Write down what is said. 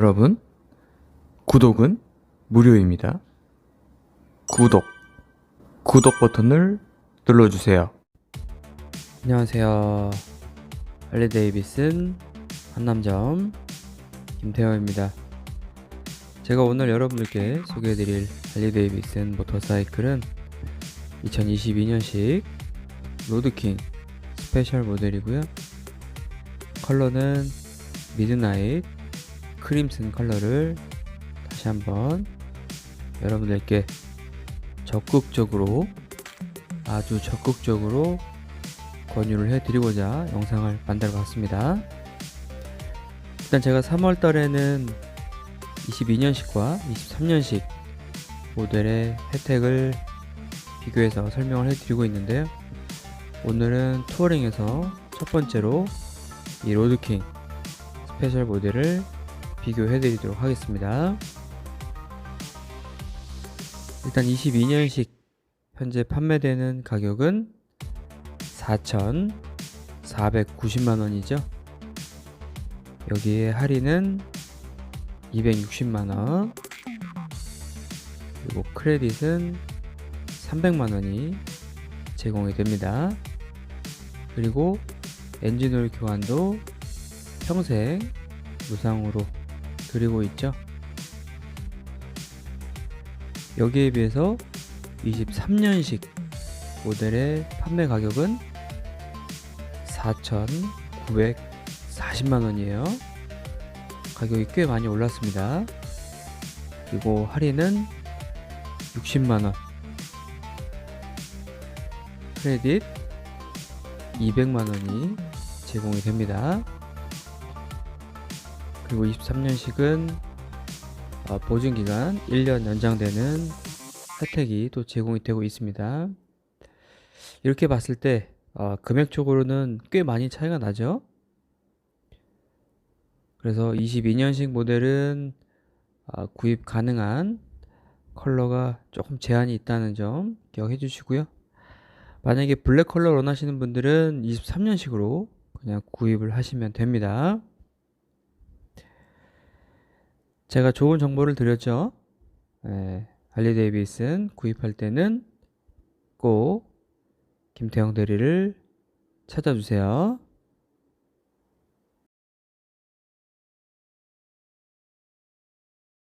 여러분, 구독은 무료입니다. 구독, 구독 버튼을 눌러주세요. 안녕하세요. 할리 데이비슨 한남점 김태형입니다. 제가 오늘 여러분들께 소개해드릴 할리 데이비슨 모터사이클은 2022년식 로드킹 스페셜 모델이고요. 컬러는 미드나잇 크림슨 컬러를 다시 한번 여러분들께 적극적으로 아주 적극적으로 권유를 해드리고자 영상을 만들어 봤습니다. 일단 제가 3월 달에는 22년식과 23년식 모델의 혜택을 비교해서 설명을 해드리고 있는데요. 오늘은 투어링에서 첫 번째로 이 로드킹 스페셜 모델을 비교해 드리도록 하겠습니다. 일단 22년식 현재 판매되는 가격은 4,490만 원이죠. 여기에 할인은 260만 원. 그리고 크레딧은 300만 원이 제공이 됩니다. 그리고 엔진오일 교환도 평생 무상으로 드리고 있죠. 여기에 비해서 23년식 모델의 판매 가격은 4,940만 원이에요. 가격이 꽤 많이 올랐습니다. 그리고 할인은 60만 원. 크레딧 200만 원이 제공이 됩니다. 그리고 23년식은 어, 보증 기간 1년 연장되는 혜택이 또 제공이 되고 있습니다. 이렇게 봤을 때 어, 금액적으로는 꽤 많이 차이가 나죠. 그래서 22년식 모델은 어, 구입 가능한 컬러가 조금 제한이 있다는 점 기억해 주시고요. 만약에 블랙 컬러 원하시는 분들은 23년식으로 그냥 구입을 하시면 됩니다. 제가 좋은 정보를 드렸죠. 예, 할리 데이비슨 구입할 때는 꼭 김태형 대리를 찾아주세요.